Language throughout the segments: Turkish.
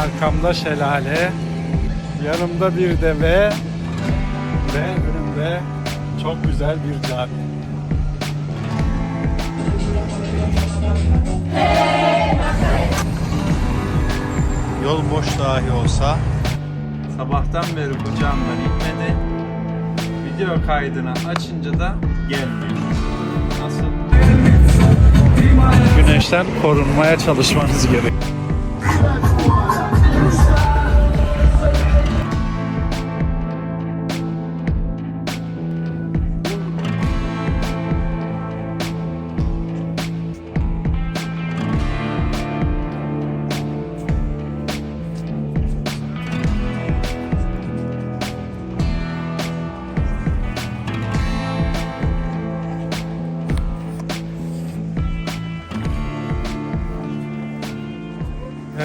Arkamda şelale, yanımda bir deve ve önümde çok güzel bir cami. Yol boş dahi olsa Sabahtan beri bu camdan inmedi. Video kaydını açınca da gelmiyor. Nasıl? Güneşten korunmaya çalışmanız gerek.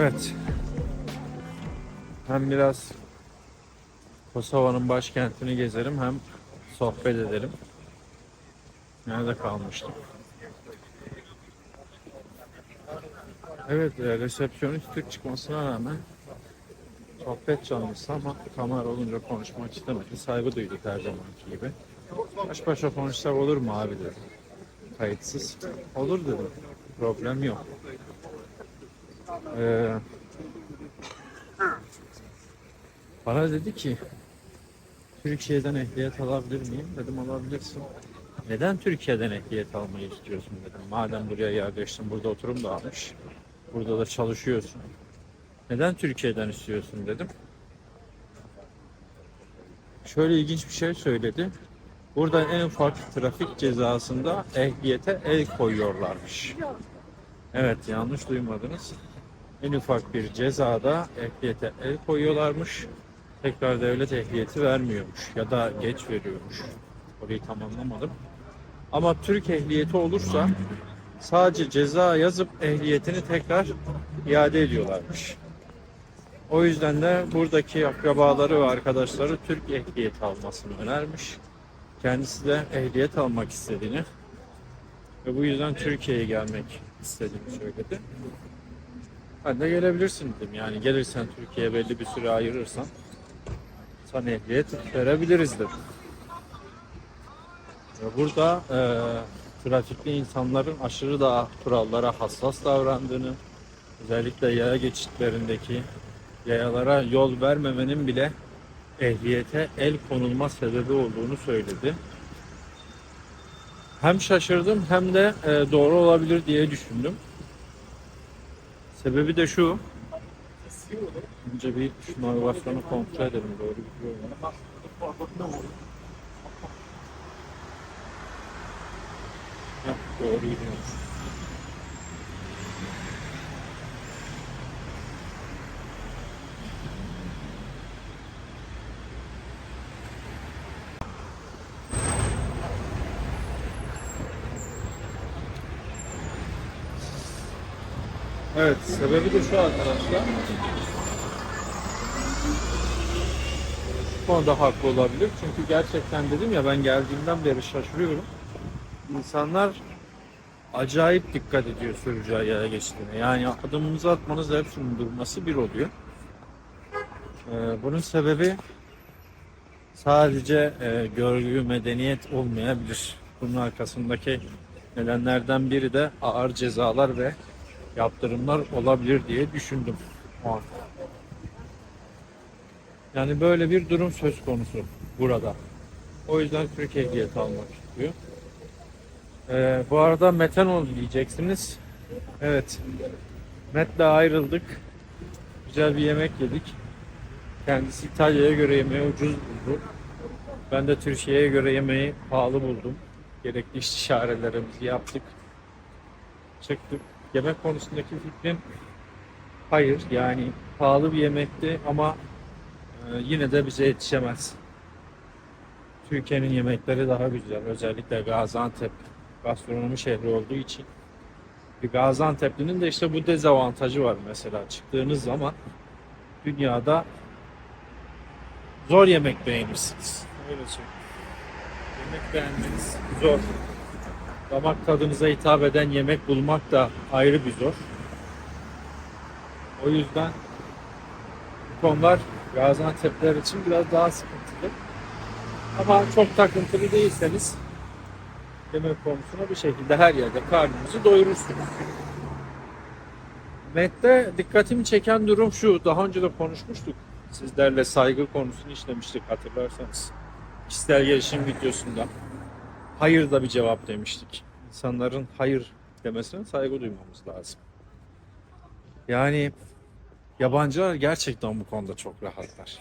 Evet. Hem biraz Kosova'nın başkentini gezerim hem sohbet edelim. Nerede kalmıştım? Evet, e, resepsiyonist Türk çıkmasına rağmen sohbet canlısı ama kamera olunca konuşmak istemedi. Saygı duyduk her zamanki gibi. Baş başa konuşsak olur mu abi dedi. Kayıtsız. Olur dedim. Problem yok. Ee, bana dedi ki Türkiye'den ehliyet alabilir miyim? Dedim alabilirsin. Neden Türkiye'den ehliyet almayı istiyorsun dedim. Madem buraya yerleştin, burada oturum da almış. Burada da çalışıyorsun. Neden Türkiye'den istiyorsun dedim. Şöyle ilginç bir şey söyledi. Burada en ufak trafik cezasında ehliyete el koyuyorlarmış. Evet yanlış duymadınız. En ufak bir cezada ehliyete el koyuyorlarmış. Tekrar devlet ehliyeti vermiyormuş ya da geç veriyormuş. Orayı tam anlamadım. Ama Türk ehliyeti olursa sadece ceza yazıp ehliyetini tekrar iade ediyorlarmış. O yüzden de buradaki akrabaları ve arkadaşları Türk ehliyeti almasını önermiş. Kendisi de ehliyet almak istediğini ve bu yüzden Türkiye'ye gelmek istediğini söyledi. Ben de gelebilirsin dedim. Yani gelirsen Türkiye'ye belli bir süre ayırırsan sana ehliyet verebiliriz dedim. Ve burada e, trafikte insanların aşırı da kurallara hassas davrandığını, özellikle yaya geçitlerindeki yayalara yol vermemenin bile ehliyete el konulma sebebi olduğunu söyledi. Hem şaşırdım hem de e, doğru olabilir diye düşündüm. Sebebi de şu. Önce bir şu navigasyonu kontrol edelim doğru gidiyor mu? Doğru gidiyormuş. Evet, sebebi de şu arkadaşlar. Bu konuda haklı olabilir. Çünkü gerçekten dedim ya ben geldiğimden beri şaşırıyorum. İnsanlar acayip dikkat ediyor sürücüye yaya geçtiğine. Yani adımınızı atmanız hepsinin durması bir oluyor. Ee, bunun sebebi sadece e, görgü, medeniyet olmayabilir. Bunun arkasındaki nedenlerden biri de ağır cezalar ve yaptırımlar olabilir diye düşündüm. Yani böyle bir durum söz konusu burada. O yüzden Türk ehliyeti almak istiyor. Ee, bu arada metanol diyeceksiniz. Evet. Met'le ayrıldık. Güzel bir yemek yedik. Kendisi İtalya'ya göre yemeği ucuz buldu. Ben de Türkiye'ye göre yemeği pahalı buldum. Gerekli istişarelerimizi yaptık. Çıktık. Yemek konusundaki fikrim hayır. Yani pahalı bir yemekti ama e, yine de bize yetişemez. Türkiye'nin yemekleri daha güzel. Özellikle Gaziantep gastronomi şehri olduğu için. Bir Gaziantep'linin de işte bu dezavantajı var mesela. Çıktığınız zaman dünyada zor yemek beğenirsiniz. Öyle söyleyeyim. Yemek beğenmeniz zor. Damak tadınıza hitap eden yemek bulmak da ayrı bir zor. O yüzden konular Gaziantep'ler için biraz daha sıkıntılı. Ama çok takıntılı değilseniz yemek konusuna bir şekilde her yerde karnınızı doyurursunuz. Met'te dikkatimi çeken durum şu. Daha önce de konuşmuştuk. Sizlerle saygı konusunu işlemiştik hatırlarsanız. Kişisel gelişim videosunda. Hayır da bir cevap demiştik. İnsanların hayır demesine saygı duymamız lazım. Yani yabancılar gerçekten bu konuda çok rahatlar.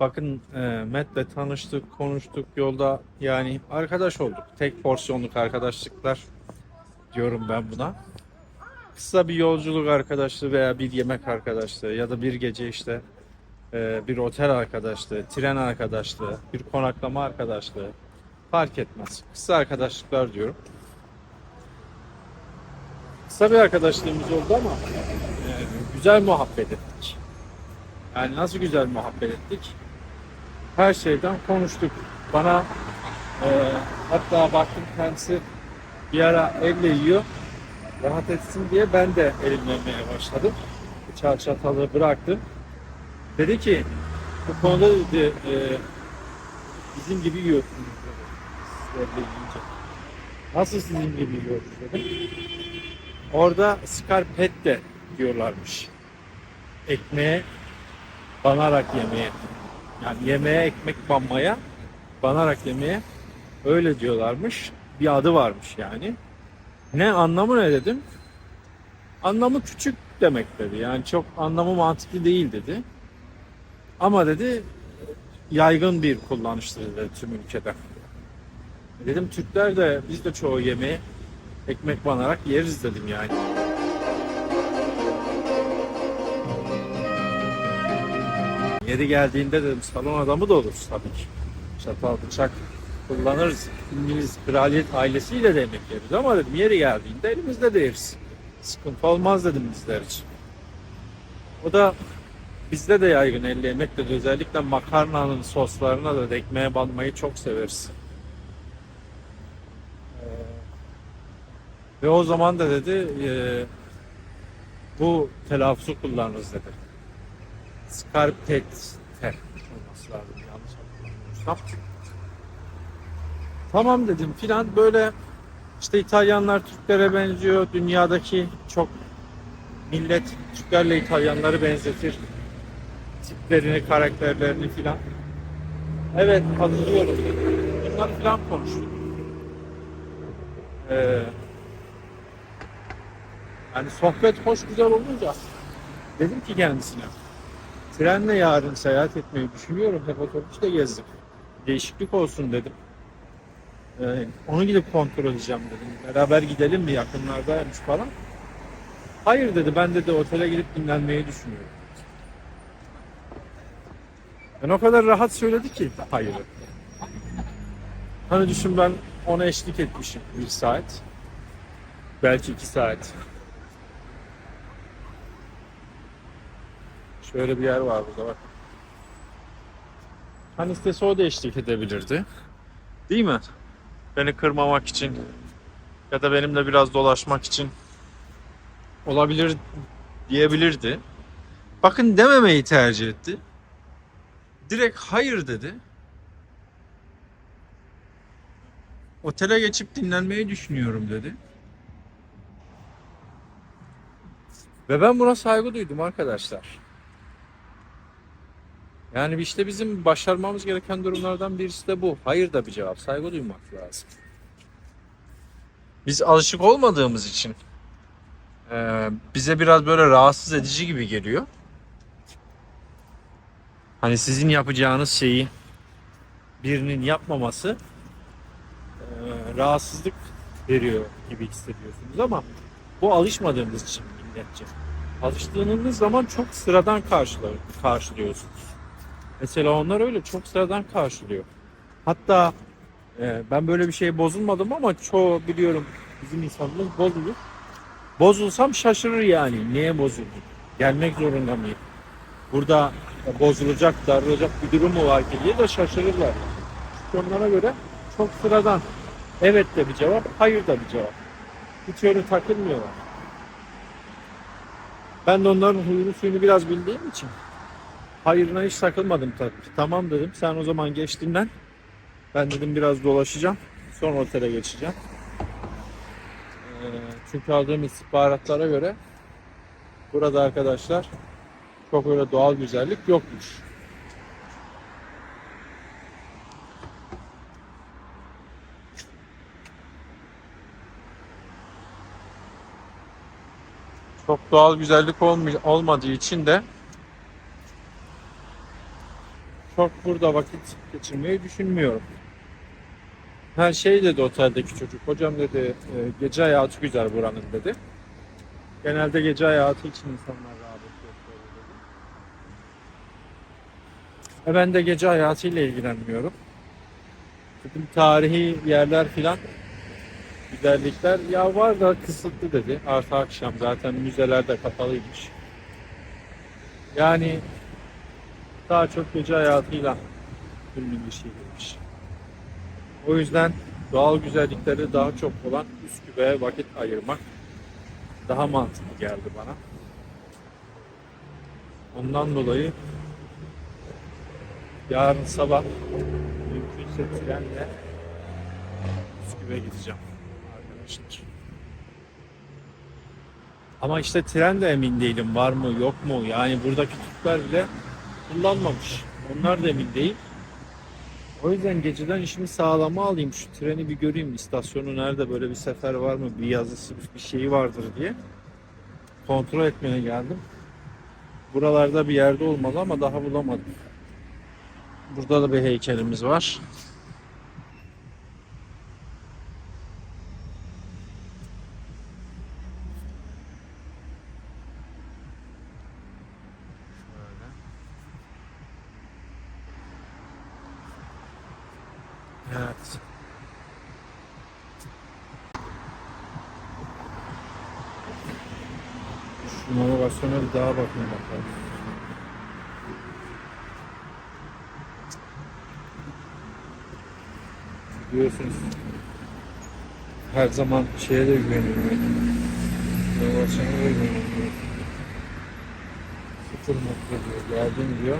Bakın e, Matt'le tanıştık, konuştuk yolda yani arkadaş olduk. Tek porsiyonluk arkadaşlıklar diyorum ben buna. Kısa bir yolculuk arkadaşlığı veya bir yemek arkadaşlığı ya da bir gece işte e, bir otel arkadaşlığı, tren arkadaşlığı, bir konaklama arkadaşlığı fark etmez. Kısa arkadaşlıklar diyorum. Kısa bir arkadaşlığımız oldu ama e, güzel muhabbet ettik. Yani nasıl güzel muhabbet ettik? Her şeyden konuştuk. Bana e, hatta baktım kendisi bir ara elle yiyor. Rahat etsin diye ben de elimle yemeye başladım. Bıçağı bıraktım. Dedi ki bu konuda dedi e, bizim gibi yiyorsunuz dedi. Siz elle yiyince. Nasıl sizin gibi yiyoruz dedim. Orada scarpette diyorlarmış. Ekmeğe banarak yemeye. Yani yemeğe ekmek banmaya, banarak yemeye öyle diyorlarmış. Bir adı varmış yani. Ne anlamı ne dedim? Anlamı küçük demek dedi. Yani çok anlamı mantıklı değil dedi. Ama dedi yaygın bir kullanıştır dedi tüm ülkede. Dedim Türkler de biz de çoğu yemeği ekmek banarak yeriz dedim yani. Yeri geldiğinde dedim salon adamı da oluruz tabii ki. Çatal bıçak kullanırız. İngiliz kraliyet ailesiyle de yemek yeriz ama dedim yeri geldiğinde elimizde de yeriz. Sıkıntı olmaz dedim bizler için. O da bizde de yaygın elle yemekte özellikle makarnanın soslarına da ekmeğe banmayı çok severiz. Ee, Ve o zaman da dedi e, bu telaffuzu kullanırız dedi. Scarpette olması lazım yanlış hatırlamıyorsam. Tamam dedim filan böyle işte İtalyanlar Türklere benziyor. Dünyadaki çok millet Türklerle İtalyanları benzetir. Tiplerini, karakterlerini filan. Evet hatırlıyorum. Bunları filan konuştuk. Ee, yani sohbet hoş güzel olunca dedim ki kendisine trenle yarın seyahat etmeyi düşünüyorum. Hep otobüste gezdim. Değişiklik olsun dedim. Ee, onu gidip kontrol edeceğim dedim. Beraber gidelim mi yakınlardaymış falan. Hayır dedi ben dedi otele gidip dinlenmeyi düşünüyorum. Yani o kadar rahat söyledi ki hayır. Hani düşün ben ona eşlik etmişim bir saat. Belki iki saat. Şöyle bir yer var burada bak. Hani istese o da eşlik edebilirdi. Değil mi? Beni kırmamak için ya da benimle biraz dolaşmak için olabilir diyebilirdi. Bakın dememeyi tercih etti. Direkt hayır dedi. Otele geçip dinlenmeyi düşünüyorum dedi. Ve ben buna saygı duydum arkadaşlar. Yani işte bizim başarmamız gereken durumlardan birisi de bu. Hayır da bir cevap. Saygı duymak lazım. Biz alışık olmadığımız için e, bize biraz böyle rahatsız edici gibi geliyor. Hani sizin yapacağınız şeyi birinin yapmaması e, rahatsızlık veriyor gibi hissediyorsunuz ama bu alışmadığımız için milletçe. Alıştığınız zaman çok sıradan karşılar, karşılıyorsunuz. Mesela onlar öyle çok sıradan karşılıyor. Hatta e, ben böyle bir şeye bozulmadım ama çoğu biliyorum bizim insanımız bozulur. Bozulsam şaşırır yani. Niye bozuldun? Gelmek zorunda mıyım? Burada bozulacak, darılacak bir durum mu var ki diye de şaşırırlar. Çünkü onlara göre çok sıradan. Evet de bir cevap, hayır da bir cevap. Hiç öyle takılmıyorlar. Ben de onların huyunu suyunu biraz bildiğim için Hayırına hiç takılmadım tabii. Tamam dedim. Sen o zaman geç dinlen. Ben dedim biraz dolaşacağım. Sonra otele geçeceğim. Ee, çünkü aldığım istihbaratlara göre burada arkadaşlar çok öyle doğal güzellik yokmuş. Çok doğal güzellik olmay- olmadığı için de çok burada vakit geçirmeyi düşünmüyorum. Her şey dedi oteldeki çocuk. Hocam dedi "e, gece hayatı güzel buranın dedi. Genelde gece hayatı için insanlar E ben de gece hayatıyla ilgilenmiyorum. Dedim tarihi yerler filan güzellikler ya var da kısıtlı dedi. Artı akşam zaten müzeler de kapalıymış. Yani daha çok gece hayatıyla ünlü bir şehirmiş. O yüzden doğal güzellikleri daha çok olan Üsküp'e vakit ayırmak daha mantıklı geldi bana. Ondan dolayı yarın sabah mümkünse trenle Üsküp'e gideceğim arkadaşlar. Ama işte tren de emin değilim var mı yok mu yani buradaki Türkler bile kullanmamış. Onlar da emin değil. O yüzden geceden işimi sağlama alayım. Şu treni bir göreyim. İstasyonu nerede böyle bir sefer var mı? Bir yazısı bir şeyi vardır diye. Kontrol etmeye geldim. Buralarda bir yerde olmalı ama daha bulamadım. Burada da bir heykelimiz var. Evet. Şu navigasyona bir daha bakın bakalım. Biliyorsunuz her zaman şeye de güveniyorum. Navigasyona da güveniyorum. Sıfır nokta diyor. Geldim diyor.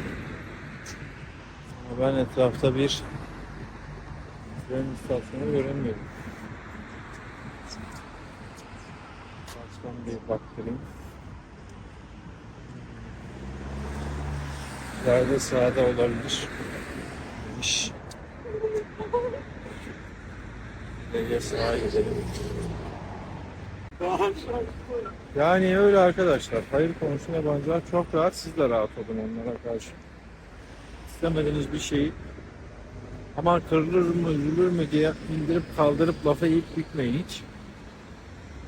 Ama ben etrafta bir tren istasyonu göremiyorum. Baştan bir baktırayım. İleride sağda olabilir. İş. Yani öyle arkadaşlar. Hayır konusunda yabancılar çok rahat. Siz de rahat olun onlara karşı. İstemediğiniz bir şeyi aman kırılır mı, üzülür mü diye indirip kaldırıp lafa yiyip bükmeyin hiç.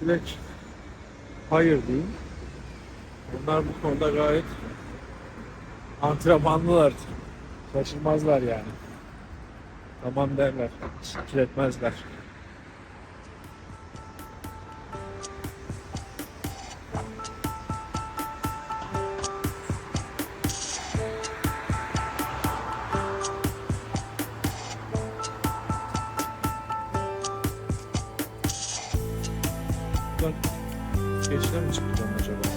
Direkt hayır deyin. Onlar bu konuda gayet antrenmanlılar. Şaşırmazlar yani. Tamam derler. Şikil etmezler. Buradan geçler mi çıkacağım acaba?